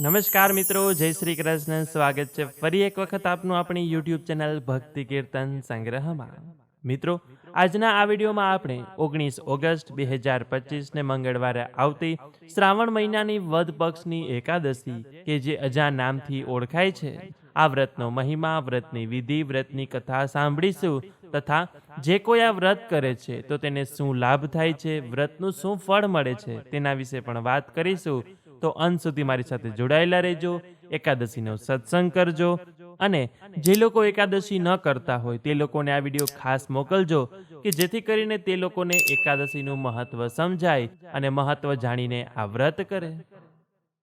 નમસ્કાર મિત્રો, જય શ્રી કૃષ્ણ. સ્વાગત છે ફરી એક વખત આપનું આપણી યુટ્યુબ ચેનલ ભક્તિ કીર્તન સંગ્રહમાં. મિત્રો, આજના આ વિડીયોમાં આપણે ઓગણીસ ઓગસ્ટ બે હજાર પચીસને મંગળવારે આવતી શ્રાવણ મહિનાની વધ પક્ષની એકાદશી કે જે અજા નામથી ઓળખાય છે. આ વ્રતનો મહિમા, વ્રતની વિધિ, વ્રતની કથા સાંભળીશું તથા જે કોઈ આ વ્રત કરે છે તો તેને શું લાભ થાય છે, વ્રતનું શું ફળ મળે છે તેના વિશે પણ વાત કરીશું. તો અંત સુધી મારી સાથે જોડાયેલા રહેજો, એકાદશીનો સત્સંગ કરજો અને જે લોકો એકાદશી ન કરતા હોય તે લોકોને આ વીડિયો ખાસ મોકલજો કે જેથી કરીને તે લોકોને એકાદશીનું મહત્વ સમજાય અને મહત્વ જાણીને આ વ્રત કરે.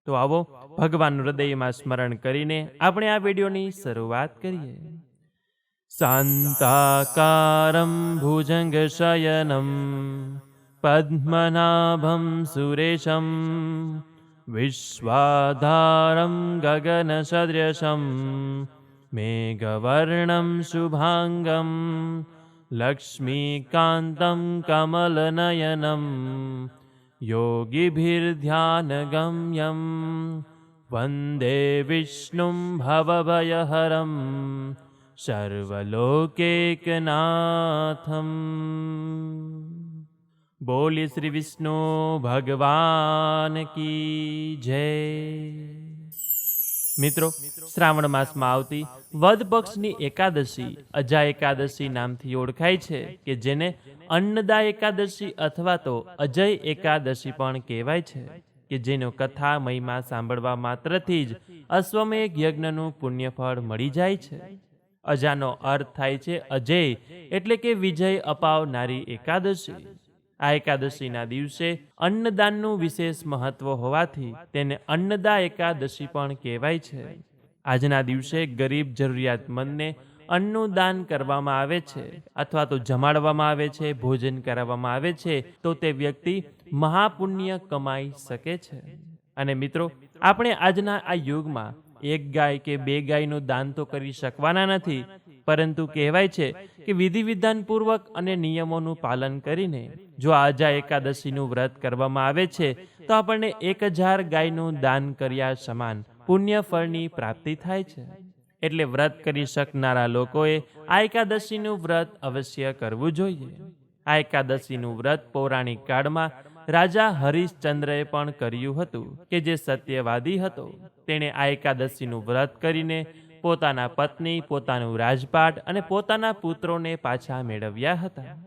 તો આવો ભગવાન હૃદયમાં સ્મરણ કરીને આપણે આ વિડીયોની શરૂઆત કરીએ. શાંતાકારમ ભુજંગ શયનમ, પદ્મનાભમ સુરેશમ विश्वाधारं गगनसदृशं मेघवर्णं शुभाङ्गं लक्ष्मीकान्तं कमलनयनं योगिभिर्ध्यानगम्यं वन्दे विष्णुं भवभयहरं सर्वलोकेकनाथम्। બોલી શ્રી વિષ્ણુ ભગવાન કી જય. મિત્રો, શ્રાવણ માસમાં આવતી વદ પક્ષની એકાદશી અજા એકાદશી નામથી ઓળખાય છે કે જેને અન્નદા એકાદશી અથવા તો અજય એકાદશી પણ કહેવાય છે, કે જેનો કથા મહિમા સાંભળવા માત્રથી જ અશ્વમેઘ યજ્ઞનું પુણ્યફળ મળી જાય છે. અજાનો અર્થ થાય છે અજય એટલે કે વિજય અપાવનારી એકાદશી. આ એકાદશીના દિવસે અન્નદાનનું વિશેષ મહત્વ હોવાથી તેને અન્નદા એકાદશી પણ કહેવાય છે. આજના દિવસે ગરીબ જરૂરિયાતમંદને અન્નનું દાન કરવામાં આવે છે અથવા તો જમાડવામાં આવે છે, ભોજન કરાવવામાં આવે છે, તો તે વ્યક્તિ મહાપુણ્ય કમાઈ શકે છે. અને મિત્રો, આપણે આજના આ યુગમાં એક ગાય કે બે ગાયનું દાન તો કરી શકવાના નથી પરંતુ કહેવાય છે કે વિધિ વિધાનપૂર્વક અને નિયમોનું પાલન કરીને જો આજા એકાદશીનું વ્રત કરવામાં આવે છે, તો આપણને એક હજાર ગાયનું દાન કર્યા સમાન પુણ્ય ફળની પ્રાપ્તિ થાય છે. એટલે વ્રત કરી શકનારા લોકોએ આ એકાદશીનું વ્રત અવશ્ય કરવું જોઈએ. આ એકાદશીનું વ્રત પૌરાણિક કાળમાં રાજા હરિશ્ચંદ્રએ પણ કર્યું હતું, કે જે સત્યવાદી હતો. તેણે આ એકાદશીનું વ્રત કરીને પોતાના પત્ની, પોતાનું રાજપાટ અને પોતાના પુત્રોને પાછા મેળવ્યા હતા.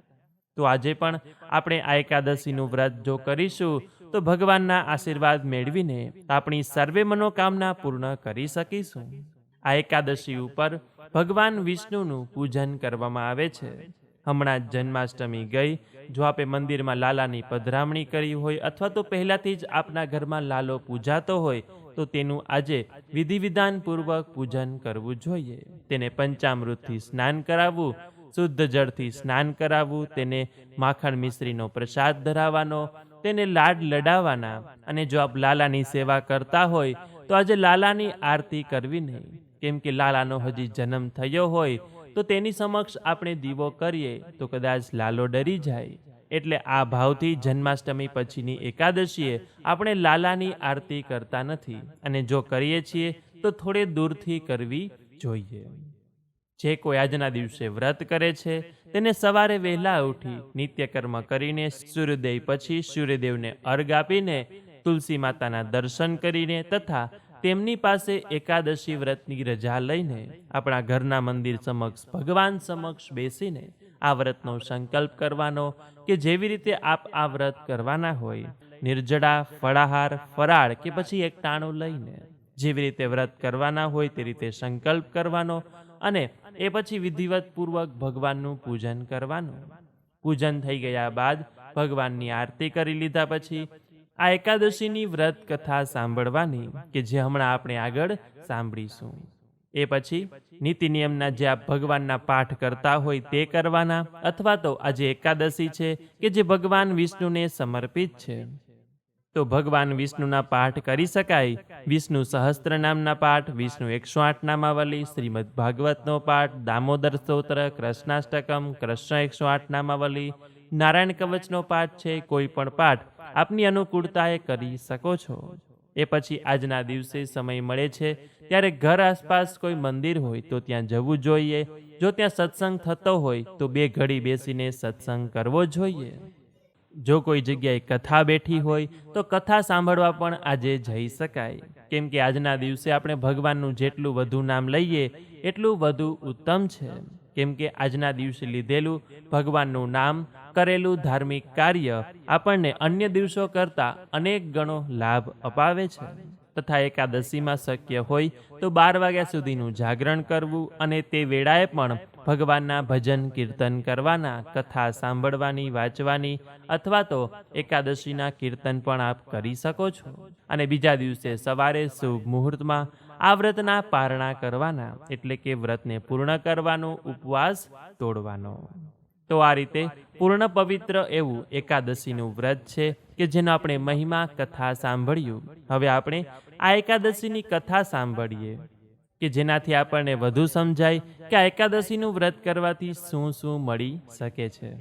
તો આજે પણ આપણે આ એકાદશીનું વ્રત જો કરીશું, તો ભગવાનના આશીર્વાદ મેળવીને આપણી સર્વે મનોકામના પૂર્ણ કરી શકીશું. આ એકાદશી ઉપર ભગવાન વિષ્ણુનું પૂજન કરવામાં આવે છે. હમણાં જ જન્માષ્ટમી ગઈ. જો આપે મંદિરમાં લાલાની પધરામણી કરી હોય અથવા તો પહેલાંથી જ આપના ઘરમાં લાલો પૂજાતો હોય, તો તેનું આજે વિધિ વિધાનપૂર્વક પૂજન કરવું જોઈએ. તેને પંચામૃતથી સ્નાન કરાવવું, શુદ્ધ જળથી સ્નાન કરાવવું, તેને માખણ મિશ્રીનો પ્રસાદ ધરાવવાનો, તેને લાડ લડાવવાના. અને જો આપ લાલાની સેવા કરતા હોય, તો આજે લાલાની આરતી કરવી નહીં. કેમ કે લાલાનો હજી જન્મ થયો હોય તો તેની સમક્ષ આપણે દીવો કરીએ તો કદાચ લાલો ડરી જાય. એટલે આ ભાવથી જન્માષ્ટમી પછીની એકાદશીએ આપણે લાલાની આરતી કરતા નથી. અને જો કરીએ છીએ, તો થોડે દૂરથી કરવી જોઈએ. જે કોઈ આજના દિવસે વ્રત કરે છે, તેને સવારે વહેલા ઉઠી નિત્યકર્મ કરીને સૂર્યોદય પછી સૂર્યદેવને અર્ઘ આપીને તુલસી માતાના દર્શન કરીને તથા તેમની પાસે એકાદશી વ્રતની રજા લઈને આપણા ઘરના મંદિર સમક્ષ ભગવાન સમક્ષ બેસીને આ વ્રતનો સંકલ્પ કરવાનો કે જેવી રીતે આપ આ વ્રત કરવાના હોય, નિર્જળા, ફળાહાર, ફરાળ કે પછી એક ટાણું લઈને જેવી રીતે વ્રત કરવાના હોય તે રીતે સંકલ્પ કરવાનો અને એ પછી વિધિવત પૂર્વક ભગવાનનું પૂજન કરવાનું. પૂજન થઈ ગયા બાદ ભગવાનની આરતી કરી લીધા પછી આ એકાદશીની વ્રત કથા સાંભળવાની કે જે હમણાં આપણે આગળ સાંભળીશું. એ પછી નીતિ નિયમના જે આપ ભગવાનના પાઠ કરતા હોય તે કરવાના અથવા તો આજે એકાદશી છે કે જે ભગવાન વિષ્ણુને સમર્પિત છે. તો ભગવાન વિષ્ણુના પાઠ કરી શકાય. વિષ્ણુ સહસ્ત્ર નામના પાઠ, વિષ્ણુ એકસો આઠ નામાવલી, શ્રીમદ ભાગવતનો પાઠ, દામોદર સ્તોત્ર, કૃષ્ણાષ્ટકમ, કૃષ્ણ એકસો આઠ નામાવલી, નારાયણ કવચનો પાઠ છે, કોઈ પણ પાઠ. આપની અનુકૂળતાએ કરી શકો છો. એ પછી આજના દિવસે સમય મળે છે, ત્યારે ઘર આસપાસ કોઈ મંદિર હોય તો ત્યાં જવું જોઈએ. જો ત્યાં સત્સંગ થતો હોય તો બે ઘડી બેસીને સત્સંગ કરવો જોઈએ. જો કોઈ જગ્યાએ કથા બેઠી હોય તો કથા સાંભળવા પણ આજે જઈ શકાય. કેમ કે આજના દિવસે આપણે ભગવાનનું જેટલું વધુ નામ લઈએ, એટલું વધુ ઉત્તમ છે. કેમ કે આજના દિવસે લીધેલું ભગવાનનું નામ કરેલું ધાર્મિક કાર્ય આપણને અન્ય દિવસો કરતાં અનેક ગણો લાભ અપાવે છે. તથા એકાદશીમાં શક્ય હોય તો બાર વાગ્યા સુધીનું જાગરણ કરવું અને તે વેળાએ પણ ભગવાનના ભજન કીર્તન કરવાના, કથા સાંભળવાની, વાંચવાની અથવા તો એકાદશીના કીર્તન પણ આપ કરી શકો છો. અને બીજા દિવસે સવારે શુભ મુહૂર્તમાં આ વ્રતના પારણા કરવાના, એટલે કે વ્રતને પૂર્ણ કરવાનો, ઉપવાસ તોડવાનો. તો આ રીતે પૂર્ણ પવિત્ર એવું એકાદશીનું વ્રત છે કે જેનો આપણે મહિમા કથા સાંભળ્યું. હવે આપણે આ એકાદશીની કથા સાંભળીએ કે જેનાથી આપણને વધુ સમજાય કે આ એકાદશીનું વ્રત કરવાથી શું શું મળી શકે છે.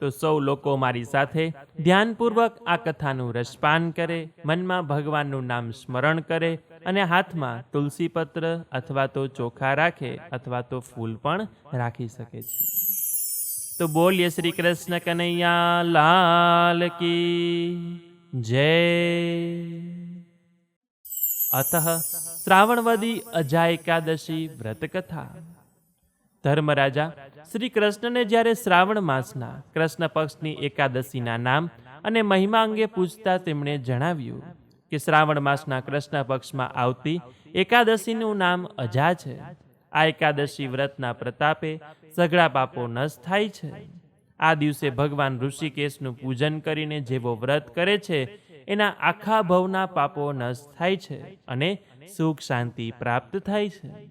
તો સૌ લોકો મારી સાથે ધ્યાનપૂર્વક આ કથાનું રસપાન કરે, મનમાં ભગવાનનું નામ સ્મરણ કરે અને હાથમાં તુલસી પત્ર અથવા તો ચોખા રાખે અથવા તો ફૂલ પણ રાખી શકે છે. તો બોલીએ શ્રી કૃષ્ણ કનૈયા, લાલ કી જય. અત શ્રાવણવદી અજા એકાદશી વ્રત કથા ધર્મરાજા શ્રી કૃષ્ણને જ્યારે શ્રાવણ માસના કૃષ્ણ પક્ષની એકાદશીના નામ અને મહિમા અંગે પૂછતા તેમણે જણાવ્યું કે શ્રાવણ માસના કૃષ્ણ પક્ષમાં આવતી એકાદશીનું નામ અજા છે. આ એકાદશી વ્રતના પ્રતાપે સઘળા પાપો નશ થાય છે. આ દિવસે ભગવાન ઋષિકેશનું પૂજન કરીને જેવો વ્રત કરે છે, એના આખા ભવના પાપો નશ થાય છે અને સુખ શાંતિ પ્રાપ્ત થાય છે.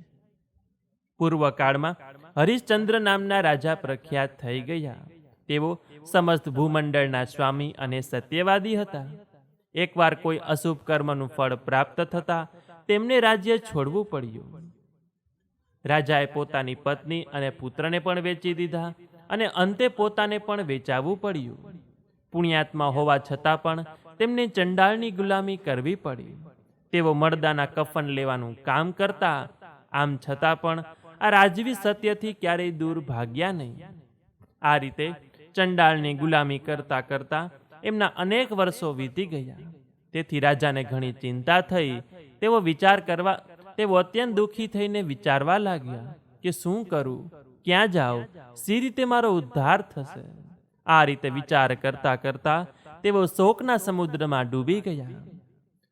પૂર્વકાળમાં હરિશ્ચંદ્ર નામના રાજા પ્રખ્યાત થઈ ગયા. તેઓ સમસ્ત ભૂમંડળના સ્વામી અને સત્યવાદી હતા. એકવાર કોઈ અશુભ કર્મનું ફળ પ્રાપ્ત થતા તેમને રાજ્ય છોડવું પડ્યું. રાજાએ પોતાની પત્ની અને પુત્રને પણ વેચી દીધા અને અંતે પોતાને પણ વેચાવવું પડ્યું. પુણ્યાત્મા હોવા છતાં પણ તેમને ચંડાળની ગુલામી કરવી પડી. તેઓ મર્દાના કફન લેવાનું કામ કરતા, આમ છતાં પણ આ રાજવી સત્યથી ક્યારેય દૂર ભાગ્યા નહીં. આ રીતે ચંડાળની ગુલામી કરતા કરતા એમના અનેક વર્ષો વીતી ગયા. તેથી રાજાને ઘણી ચિંતા થઈ. તેઓ વિચાર કરવા તેઓ અત્યંત દુઃખી થઈને વિચારવા લાગ્યા કે શું કરું? ક્યાં જાઉં? સી રીતે મારો ઉદ્ધાર થશે? આ રીતે વિચાર કરતા કરતા તેઓ શોકના સમુદ્રમાં ડૂબી ગયા.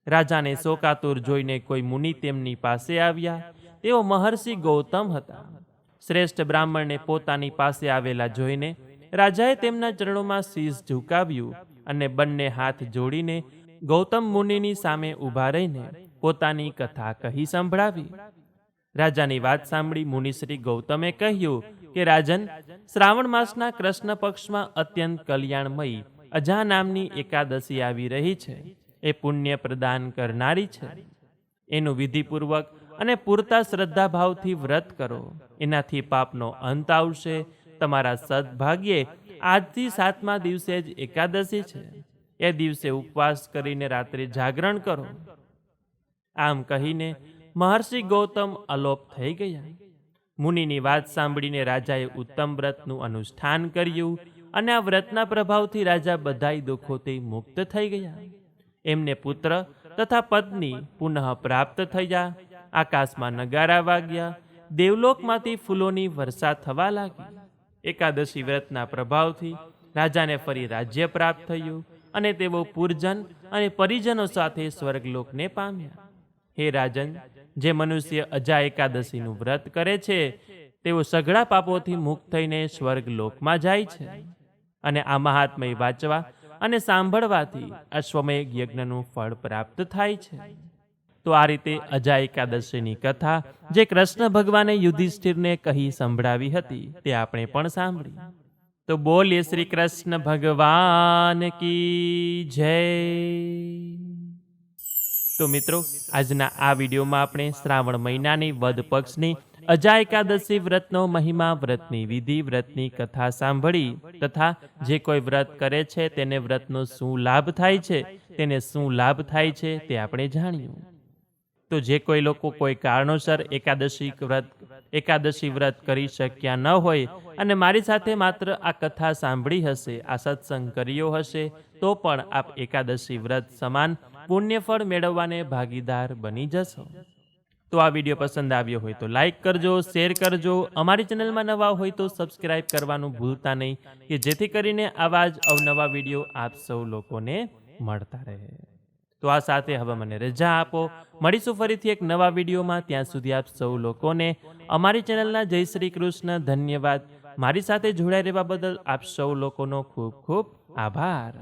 રાજાને શોકાતુર જોઈને કોઈ મુનિ તેમની પાસે આવ્યા. તેઓ મહર્ષિ ગૌતમ હતા. શ્રેષ્ઠ બ્રાહ્મણને પોતાની પાસે આવેલા જોઈને રાજાએ તેમના ચરણોમાં શીશ ઝુકાવ્યું અને બંને હાથ જોડીને ગૌતમ મુનિની સામે ઊભા રહીને પોતાની કથા કહી સંભળાવી. રાજાની વાત સાંભળી મુનિશ્રી ગૌતમે કહ્યું કે, રાજન, શ્રાવણ માસના કૃષ્ણ પક્ષમાં અત્યંત કલ્યાણમયી અજા નામની એકાદશી આવી રહી છે. એ પુણ્ય પ્રદાન કરનારી છે. એનું વિધિપૂર્વક અને પૂરતા શ્રદ્ધાભાવથી વ્રત કરો. એનાથી પાપનો અંત આવશે. તમારા સદભાગ્યે આજથી સાતમા દિવસે જ એકાદશી છે. એ દિવસે ઉપવાસ કરીને રાત્રે જાગરણ કરો. આમ કહીને મહર્ષિ ગૌતમ અલોપ થઈ ગયા. મુનિની વાત સાંભળીને રાજાએ ઉત્તમ વ્રતનું અનુષ્ઠાન કર્યું અને આ વ્રતના પ્રભાવથી રાજા બધાય દુઃખોથી મુક્ત થઈ ગયા. એમને પુત્ર તથા પત્ની પુનઃ પ્રાપ્ત થયા. આકાશમાં નગારા વાગ્યા. દેવલોકમાંથી ફૂલોની વર્ષા થવા લાગી. એકાદશી વ્રતના પ્રભાવથી રાજાને ફરી રાજ્ય પ્રાપ્ત થયું અને તેઓ પૂરજન અને પરિજનો સાથે સ્વર્ગલોકને પામ્યા. હે રાજન, જે મનુષ્ય અજા એકાદશીનું વ્રત કરે છે, તેઓ સઘળા પાપોથી મુક્ત થઈને સ્વર્ગ લોકમાં જાય છે. અને આ મહાત્મય વાંચવા અને સાંભળવાથી અશ્વમેઘ યજ્ઞનું ફળ પ્રાપ્ત થાય છે. તો આ રીતે અજા એકાદશીની કથા જે કૃષ્ણ ભગવાને યુધિષ્ઠિરને કહી સંભળાવી હતી, તે આપણે પણ સાંભળી. તો બોલીએ શ્રી કૃષ્ણ ભગવાન કી જય. તો મિત્રો, આજના આ વિડીયોમાં આપણે શ્રાવણ મહિનાની વદ પક્ષની અજા એકાદશી વ્રતનો મહિમા, વ્રતની વિધિ, વ્રતની કથા સાંભળી તથા જે કોઈ વ્રત કરે છે તેને વ્રતનો શું લાભ થાય છે, તેને શું લાભ થાય છે તે આપણે જાણ્યું. તો જે કોઈ લોકો કોઈ કારણોસર એકાદશી વ્રત એકાદશી વ્રત કરી શક્યા ન હોય અને મારી સાથે માત્ર આ કથા સાંભળી હશે, આ સત્સંગ કર્યો હશે, તો પણ આપ એકાદશી વ્રત સમાન પુણ્યફળ મેળવવાને ભાગીદાર બની જશો. તો આ વીડિયો પસંદ આવ્યો હોય તો લાઇક કરજો, શેર કરજો. અમારી ચેનલમાં નવા હોય તો સબસ્ક્રાઇબ કરવાનું ભૂલતા નહીં, કે જેથી કરીને આવા જ અવનવા વીડિયો આપ સૌ લોકોને મળતા રહે. તો આ સાથે હવે મને રજા આપો. મળીશું ફરીથી એક નવા વિડીયોમાં. ત્યાં સુધી આપ સૌ લોકોને અમારી ચેનલના જય શ્રી કૃષ્ણ ધન્યવાદ. મારી સાથે જોડાઈ રહેવા બદલ આપ સૌ લોકોનો ખૂબ ખૂબ આભાર.